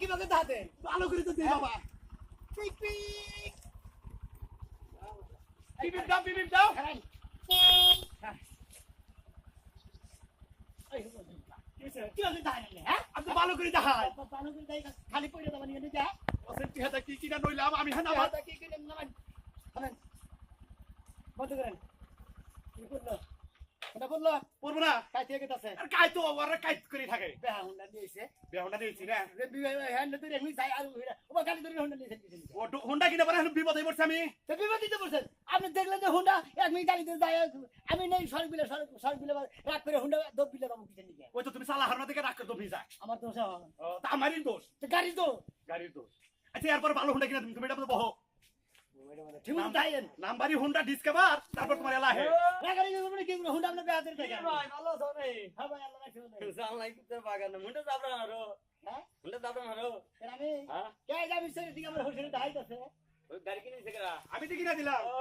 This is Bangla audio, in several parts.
কীভাবে দাঁতে ভালো করে তো দিই বাবা। Pic pic. দাও দাও। হ্যাঁ। আমি তো ভালো করে দেখাই ভালো করে দাঁড়িয়ে খালি পড়ে দেবেন এখানে যা। ওসেন টিহাটা কি কিনা নইলাম আমি হ্যাঁ কি কি নামান বন্ধ করেন। কি করল? এটা বলল পড়ব না কাই থেকে গেছে আর কাই তো ওরা কাইত করে থাকে। বেহা হুন্ডা দিয়েছে বেহনা দিয়েছি না? রে বিবে হ্যান্ড ধরে হুই যাই আর ও গাড়ি ধরে হুন্ডা নিয়েছে ও হোন্ডা কিনে পরে বিপদে পড়ছে আমি। তো বিপদ দিতে বলছেন আপনি দেখলেন যে হুন্ডা এক মিনিট গাড়ি ধরে যায় আমি নেই সড়ক বিলে সড়ক সড়ক বিলে রাগ করে হুন্ডা দব বিলে বাবু কিসের নিকে ওই তো তুমি সালা হারনা থেকে রাখ করে তো ভিজা আমার দোষ। তা আমারই দোষ। তো গাড়ি তো গাড়ির দোষ। আচ্ছা এরপর ভালো হোন্ডা কিনা তুমি তুমি এটা বহ ঠিক মতো নাম্বারি হোন্ডা ডিসকভার তারপর তোমার এলা হে না গাড়ি করবেন কি হুন্ডা আপনার বেহাতে দেখে ভাই ভালো আছো রে? হ্যাঁ ভাই আল্লাহ রাখছে বলে জানলাই করতে বাগান মুন্ডা যাবরা মারো হ্যাঁ মুন্ডা যাবরা মারো এর আমি হ্যাঁ কে যাবি সে দিকে আমার হোসেনে দাইতাছে ওই গাড়ি কিনেছে কেরা আমি তো কিনা দিলাম। ও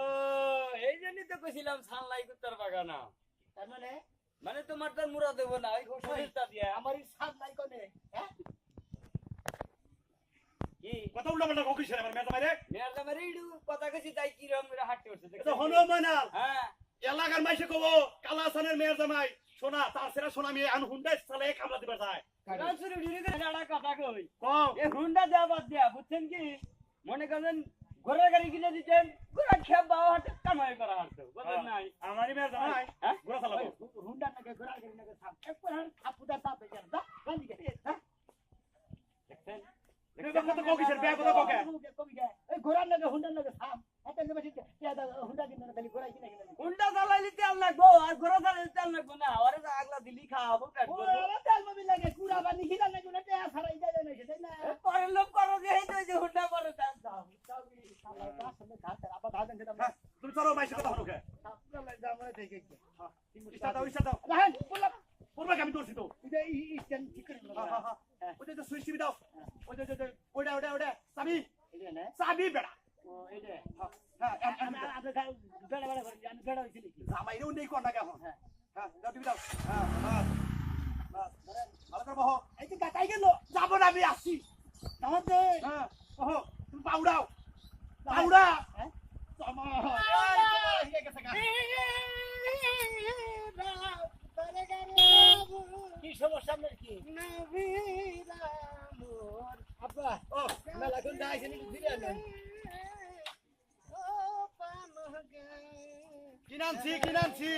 এই জন্যই তো কইছিলাম সানলাই করতে বাগানা। তার মানে? মানে তোমার তো মুরা দেব না ওই দিয়া। আমার সাত কোনে হ্যাঁ? কথা উল্টা পাল্টা ককিস আমার মেয়ে মারে মেয়ার জামারে ইডু কথা কইছি তাই কি রকম করে হাঁটতে উঠছে এটা হনো হ্যাঁ। এলাকার মাইসে কব কালা মেয়ের জামাই। সোনা তার সেরা সোনা মেয়ে আন হুন্ডা সালে কামলা দিবার যায়। গান শুরু করে একটা কথা কই। কম এ হুন্ডা দেওয়া বাদ দিয়া বুঝছেন কি? মনে করেন ঘোড়ার গাড়ি কিনে দিতেন ঘোড়া খেপ বাবা হাতে কামাই করা হাঁটতো বুঝলেন নাই? আমারই মেয়ের জামাই। হ্যাঁ ঘোড়া চালাবো হুন্ডা নাকি ঘোড়া গাড়ি নাকি সাপ একবার থাপুদা তাপ হয়ে যাবে দা কোন দিকে হ্যাঁ দেখছেন ককিসের বেয়া কথা ককে এই ঘোড়া নাকি হুন্ডা নাকি সাপ যে বেশি হুন্ডা কিনে খালি ঘোড়া কিনে কিনে হুন্ডা চালাইলে তেল লাগবো আর ঘোড়া চালাইলে তেল লাগবো না ওরে আগলা দিলি খাওয়াবো পেট তেল মবি লাগে কুড়া বানি হিলা নাকি না তে সারাই যায় না সেটাই না এ লোক করো যে এই যে হুন্ডা পরে তেল দাও তুমি চলো মাইসে কথা হলো কে ইস্তা দাও ইস্তা দাও পূর্বে আমি দৌড়ছি তো হ্যাঁ, হ্যাঁ, হ্যাঁ। ওই যে সুইচ টিভি দাও ওই যে যে- যে ওইটা ওইটা ওইটা চাবি চাবি বেড়া। হ্যাঁ হ্যাঁ জামাই রেও নেই কোন না কেমন হ্যাঁ। হ্যাঁ দাও টিভি দাও হ্যাঁ হ্যাঁ বাস, ভালো করে বহ। যাব না আমি আসছি। হ্যাঁ ওহ তুমি পাউডাও। পাউডা। হ্যাঁ? কি সমস্যা আপনার কি? আব্বা। কি নামছি কি নামছি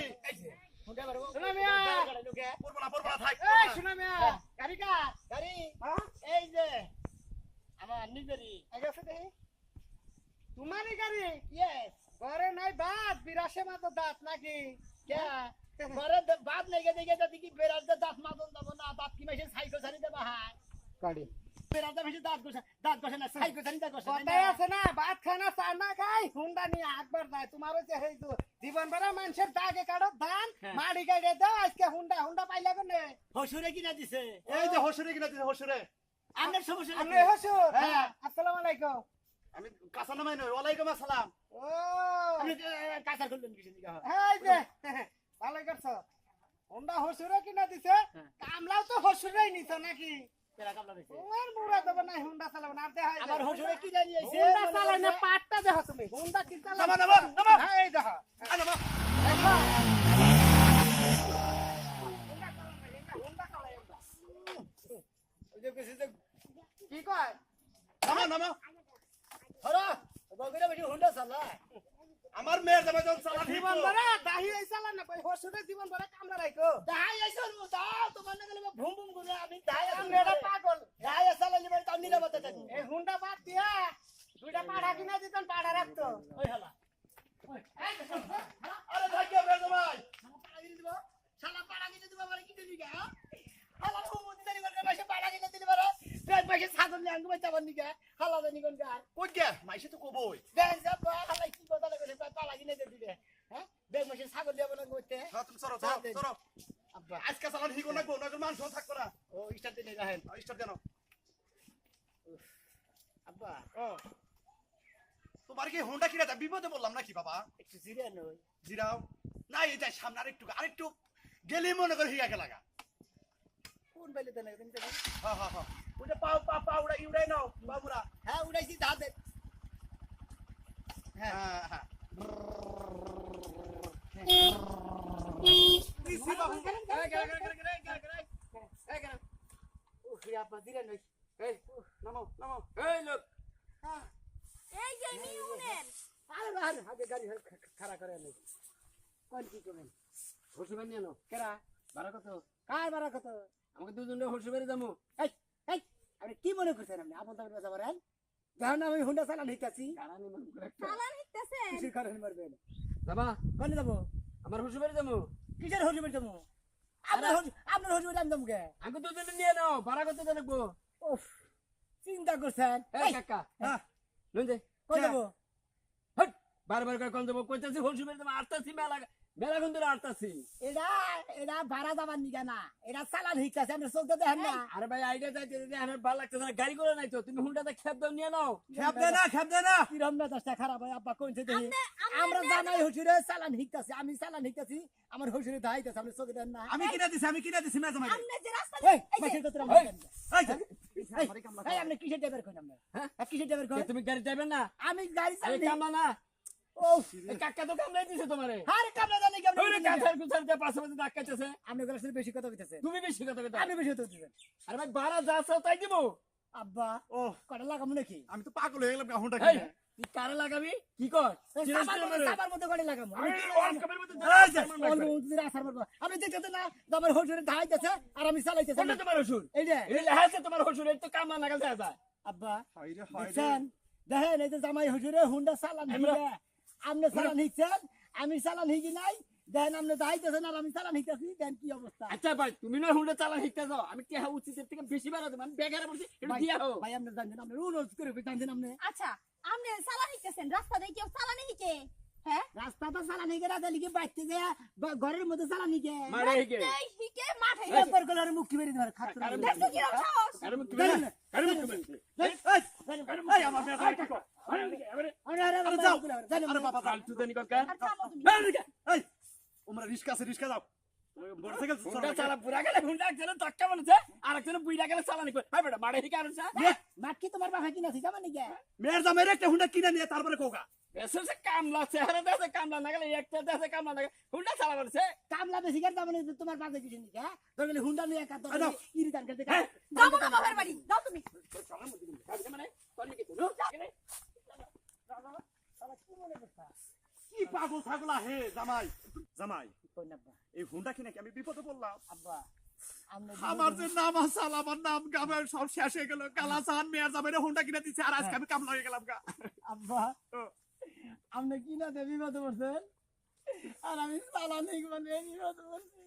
আমার নিজেরই তোমারই গাড়ি ইয়েস ঘরে নাই বাদ বিরাশে মাত্র দাঁত নাকি ঘরে বাদ নাই গে দেখে দেখি বেড়ার দাঁত মাদন দেব না দাঁত কি মাসে সাইকো সারি দেবা গাড়ি বেড়ার দে দাঁত গোসা দাঁত গোসা না সাইকো সারি দাঁত গোসা কথাই আছে না ভাত খানা চা না খাই হুন্ডা নিয়ে আকবার যায়। তোমার হচ্ছে সেই তো জীবন বেড়া মানুষের দাগে কাটো ধান হ্যাঁ। মাড়ি গাড়ি দাও আজকে হুন্ডা হুন্ডা পাইলে কোনে হসুরে কিনা দিছে। এই যে হসুরে কিনা দিছে হসুরে। আমার সমস্যা আপনি হসুর? হ্যাঁ। আসসালামু আলাইকুম। আমি কাঁচা নামাই নই ওয়ালাইকুম আসসালাম। ও। আপনি কাঁচা করলেন কিছু দিকে এই যে ভালোই করছ। হুন্ডা হসুরে কিনা দিছে হ্যাঁ। কামলাও তো হসুরেই নিছ নাকি? তেরা কামলা দিছে? তোমার মুড়া দেবো না হুন্ডা চালাবো না আর দেখাই আমার হসুরে কি জানি আইছে হুন্ডা চালাই না পাটটা দেখো তুমি হুন্ডা কি চালাও নামা নামা নামা। হ্যাঁ এই দেখো আ, নামা। দেখো হুন্ডা চালাই আমরা। ওই যে কইছে যে কি কয়? নামা নামা। হরা বগিরা বেশি হুন্ডা চালা আমার মেয়ের জামাই যখন চালা জীবন ধরে দাহি এই চালা না কই হসুরে জীবন ধরে কামলা রাখো দাই আইছে মু দাও তোমার না গেলে ভুম ভুম করে আমি দাহি আমি এটা পাগল। দাই চালা লিবার তাও নিরাপত্তা থাকি এই হুন্ডা বাদ দিয়া দুইটা পাড়া কিনা দিতেন পাড়া রাখতো। ওই হালা। করতে আজকে চালান হিগো না গো মান সহ থাকব না। ও স্টার দিনে রাহেন স্টার দেন আব্বা। ও। তোমার কি হোন্ডা কিনা বিপদে বললাম নাকি বাবা? একটু জিরা নই জিরাও। না এই যাই সামনে আরেকটু আরেকটু গেলে মনে করে হিগাকে লাগা। কোন বেলে দেন তুমি হ্যাঁ হ্যাঁ হ্যাঁ ওটা পাও পা পা উড়াই উড়াই নাও বাবুরা হ্যাঁ উড়াইছি দাদে হ্যাঁ হ্যাঁ।, হ্যাঁ। খারা করে নেই কোন কি করবেন হসুবেন নিয়ে নো কেরা বারা কত কার বারা কত আমাকে দুজনে হসুবের যাব এই এই আপনি কি মনে করছেন আপনি আপন তামের বেচা পারেন জানেন আমি হুন্ডা চালান হিতাছি চালান হিতাছে কিসের কারণে মারবেন বাবা কোন যাব আমার হসুবের যাব কিসের হসি বের যাব আপনার হসি আপনার আমি যাব কে আমাকে দুজনে নিয়ে নাও ভাড়া কত লাগবো উফ চিন্তা করছেন? এই কাকা হ্যাঁ, লই দে। কই যাব? বারবার করে কম যাব কইতাছি শ্বশুর বাড়ি যাব মেলা মেলা কোন ধরে আটতাছি এটা এটা ভাড়া দাবার নিকা না। এটা চালান হিটাছে আপনি চোখটা দেখেন না। আরে ভাই আইডিয়া যাইতে যদি আমার ভালো লাগতেছে না গাড়ি করে নাই তো তুমি হুন্ডাতে খেপ দাও নিয়ে নাও। খেপ দে না খেপ দে না। কিরম না দশটা খারাপ হয় আব্বা কোনছে দেখি। আমরা জানাই হসুরে চালান হিটাছে আমি চালান হিটাছি আমার হসুরে দাইতেছে আপনি চোখে দেন না। আমি কিনে দিছি আমি কিনে দিছি মেজ আমাকে আমনে যে রাস্তা এই এই মাছের কথা এই, এই যে, এই, এই, আপনি কিসের ড্রাইভার কোন আপনি হ্যাঁ? কিসের ড্রাইভার কে তুমি গাড়ি যাবে না? আমি গাড়ি চালাই কামলা না। কাকা তো দিছে তোমারে। আরে জানি কেমন ওরে কাছার কুছার দিয়ে পাশে পাশে ধাক্কাইতেছে আপনি গলার সাথে বেশি কথা তুমি বেশি কথা কথা আপনি বেশি কথা কইতেছেন আরে ভাই ভাড়া যা চাও তাই দিব। আব্বা ও কটা লাগামু নাকি? আমি তো পাগল হয়ে গেলাম তুই কারে লাগাবি? কি কর? সাবার মধ্যে- আমি না হসুরে ধাইতেছে আর আমি চালাইতেছি। তোমার শ্বশুর এই যে। এটা লেখা তোমার শ্বশুর এটা তো কামলা নাগাল যায় যায় আব্বা দেখেন এই যে জামাই হুজুরে হুন্ডা চালান আপনি চালান হিগছেন আমি চালান হিগি নাই দেখেন আপনি দাইতেছেন আর আমি চালান হিগতেছি দেখেন কি অবস্থা? আচ্ছা ভাই তুমি না হুন্ডা চালা শিখতে আমি কে উচিত থেকে বেশি বাড়াতে আমি বেগারে পড়ছি এটা দিয়া হোক ভাই আপনি জানেন আপনি অনুরোধ করে জানেন আপনি? আচ্ছা আমনে চালান হিটতেছেন রাস্তা দিয়ে কেউ চালানি হিকে হ্যাঁ? রাস্তা তো চালান হিগে রাতে লিখে বাইতে যায় ঘরের মধ্যে চালান হিগে। মারে হিকে হিকে মাঠে এরপর করে আর মুক্তি বেরিয়ে দেওয়ার খাত্র কারণ- দেখছ কি রকম সাহস? আরে মুখ তুমি আরে মুখ এই এই আমার কিনা কিনে তারপরে কোকা এসে কামলা চেহারা দেশে কামলা না গেলে একটা দেশে কামলা না হুন্ডা চালা বলেছে কামলা বেশি করে যাবেন তোমার বাবা কিছু নাকি হ্যাঁ তোর গেলে হুন্ডা নিয়ে একা তো আরে দাও। ইরি দান করতে হ্যাঁ। যাব না মানে তোর কি পাগল ছাগলা হে জামাই? জামাই এই হুন্ডা কিনে আমি বিপদে পড়লাম। আব্বা আমার যে নাম আমার নাম গামের সব শেষ হয়ে গেল। কালাসান মেয়ের জামাই হুন্ডা কিনে দিচ্ছে আর আজকে আমি কামলা হয়ে গেলাম গা। আব্বা ও। আপনি কি না দেবী মতো বলছেন আর আমি চালানি মানে বিপদ বলছি